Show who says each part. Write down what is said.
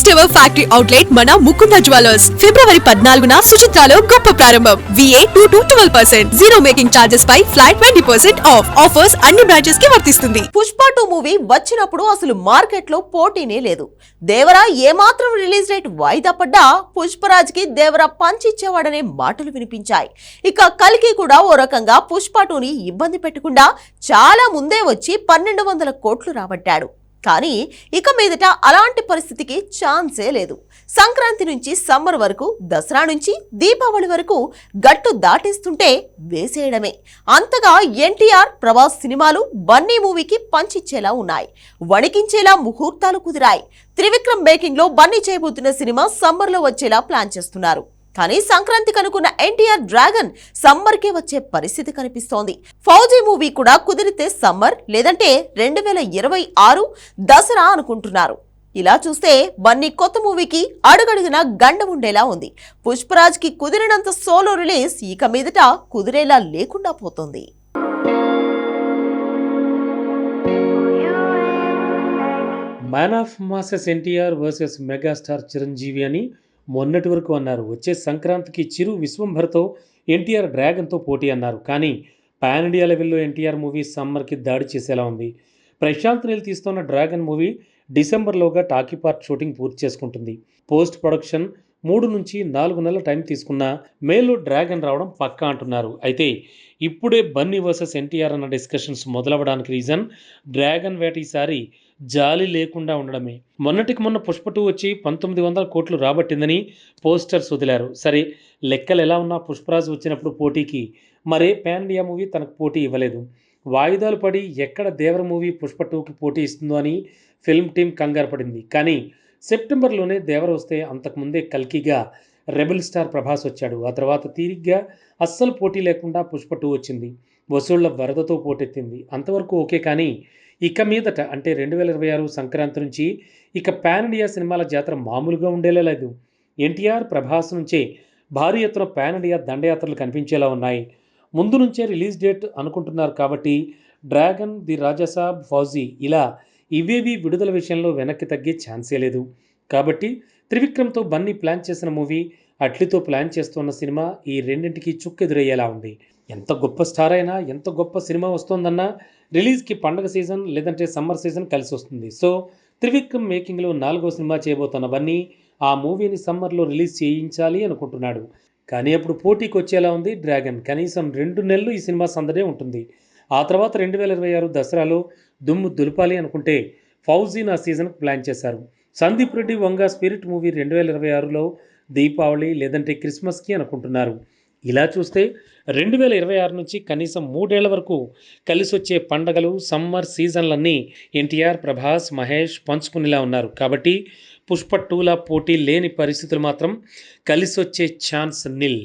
Speaker 1: First ever factory outlet మన Mukunda jewellers. ఫిబ్రవరి పద్నాలుగున సుచిత్రాలో గొప్ప ప్రారంభం. V A two to twelve percent zero making charges pi flat twenty percent off offers అన్ని బ్రాంచెస్కి వర్తిస్తుంది.
Speaker 2: పుష్ప టూ మూవీ వచ్చినప్పుడు అసలు మార్కెట్లో పోటీనే లేదు. దేవరా ఏమాత్రం రిలీజ్ డేట్ వాయిదా పడ్డా పుష్పరాజ్కి దేవరా పంచిచ్చేవాడనే మాటలు వినిపించాయి. ఇక కలికి కూడా ఓ రకంగా పుష్ప టూని ఇబ్బంది పెట్టకుండా చాలా ముందే వచ్చి పన్నెండు వందల కోట్లు రాబట్టాడు. కానీ ఇక మీదట అలాంటి పరిస్థితికి ఛాన్సే లేదు. సంక్రాంతి నుంచి సమ్మర్ వరకు దసరా నుంచి దీపావళి వరకు గట్టు దాటేస్తుంటే వేసేయడమే. అంతగా ఎన్టీఆర్ ప్రభాస్ సినిమాలు బన్నీ మూవీకి పంచిచ్చేలా ఉన్నాయి. వణికించేలా ముహూర్తాలు కుదిరాయి. త్రివిక్రమ్ బేకింగ్లో బన్నీ చేయబోతున్న సినిమా సమ్మర్లో వచ్చేలా ప్లాన్ చేస్తున్నారు. కానీ సంక్రాంతికి అనుకున్న ఎన్టీఆర్ డ్రాగన్ సమ్మర్ కే వచ్చే పరిస్థితి కనిపిస్తోంది. ఫౌజీ మూవీ కూడా కుదిరితే సమ్మర్ లేదంటే రెండు వేల ఇరవై ఆరు దసరా అనుకుంటున్నారు. ఇలా చూస్తే బన్నీ కొత్త మూవీకి అడుగడుగున గండం ఉండేలా ఉంది. పుష్పరాజ్కి కుదిరినంత సోలో రిలీజ్ ఇక మీదట కుదిరేలా లేకుండా పోతుంది.
Speaker 3: Man of masses NTR versus megastar Chiranjeevi అని మొన్నటి వరకు అన్నారు. వచ్చే సంక్రాంతికి చిరు విశ్వంభర్తో ఎన్టీఆర్ డ్రాగన్తో పోటీ అన్నారు. కానీ పాన్ ఇండియా లెవెల్లో ఎన్టీఆర్ మూవీ సమ్మర్కి దాడి చేసేలా ఉంది. ప్రశాంత్ నీల్ తీస్తున్న డ్రాగన్ మూవీ డిసెంబర్లోగా టాకీ పార్ట్ షూటింగ్ పూర్తి చేసుకుంటుంది. పోస్ట్ ప్రొడక్షన్ మూడు నుంచి నాలుగు నెలల టైం తీసుకున్న మేలో డ్రాగన్ రావడం పక్కా అంటున్నారు. అయితే ఇప్పుడే బన్నీ వర్సెస్ ఎన్టీఆర్ అన్న డిస్కషన్స్ మొదలవడానికి రీజన్ డ్రాగన్ వేట ఈసారి జాలి లేకుండా ఉండడమే. మొన్నటికి మొన్న పుష్ప టూ వచ్చి పంతొమ్మిది వందల కోట్లు రాబట్టిందని పోస్టర్స్ వదిలారు సరే లెక్కలు ఎలా ఉన్నా పుష్పరాజ్ వచ్చినప్పుడు పోటీకి. మరే పాన్ ఇండియా మూవీ తనకు పోటీ ఇవ్వలేదు. వాయిదాలు పడి ఎక్కడ దేవర మూవీ పుష్ప టూకి పోటీ ఇస్తుందో అని ఫిల్మ్ టీం కంగారు పడింది. కానీ సెప్టెంబర్లోనే దేవర వస్తే అంతకుముందే కల్కిగా రెబల్ స్టార్ ప్రభాస్ వచ్చాడు. ఆ తర్వాత తీరిగ్గా అస్సలు పోటీ లేకుండా పుష్ప టూ వచ్చింది. వసూళ్ళ వరదతో పోటెత్తింది. అంతవరకు ఓకే కానీ ఇక మీదట అంటే రెండు వేల ఇరవై ఆరు సంక్రాంతి నుంచి ఇక పాన్ ఇండియా సినిమాల జాతర మామూలుగా ఉండేలా లేదు. ఎన్టీఆర్ ప్రభాస్ నుంచే భారీ ఎత్తున పాన్ ఇండియా దండయాత్రలు కనిపించేలా ఉన్నాయి. ముందు నుంచే రిలీజ్ డేట్ అనుకుంటున్నారు కాబట్టి డ్రాగన్ ది రాజాసాబ్ ఫౌజీ ఇలా ఇవేవి విడుదల విషయంలో వెనక్కి తగ్గే ఛాన్సే లేదు. కాబట్టి త్రివిక్రమ్తో బన్నీ ప్లాన్ చేసిన మూవీ అట్లీతో ప్లాన్ చేస్తున్న సినిమా ఈ రెండింటికి చుక్కెదురయ్యేలా ఉంది. ఎంత గొప్ప స్టార్ అయినా ఎంత గొప్ప సినిమా వస్తోందన్నా రిలీజ్కి పండగ సీజన్ లేదంటే సమ్మర్ సీజన్ కలిసి వస్తుంది. సో త్రివిక్రమ్ మేకింగ్లో నాలుగో సినిమా చేయబోతున్న బన్నీ ఆ మూవీని సమ్మర్లో రిలీజ్ చేయించాలి అనుకుంటున్నాడు. కానీ అప్పుడు పోటీకి వచ్చేలా ఉంది డ్రాగన్. కనీసం రెండు నెలలు ఈ సినిమా సందడే ఉంటుంది. ఆ తర్వాత రెండు వేల ఇరవై ఆరు దసరాలో దుమ్ము దులపాలి అనుకుంటే ఫౌజీ నా సీజన్కి ప్లాన్ చేశారు. సందీప్ రెడ్డి వంగ స్పిరిట్ మూవీ రెండు వేల ఇరవై ఆరులో దీపావళి లేదంటే క్రిస్మస్కి అనుకుంటున్నారు. ఇలా చూస్తే రెండు వేల ఇరవై ఆరు నుంచి కనీసం మూడేళ్ళ వరకు కలిసి వచ్చే పండగలు సమ్మర్ సీజన్లన్నీ ఎన్టీఆర్ ప్రభాస్ మహేష్ పంచుకునేలా ఉన్నారు. కాబట్టి పుష్ప టూల పోటీ లేని పరిస్థితులు మాత్రం కలిసి వచ్చే ఛాన్స్ నిల్.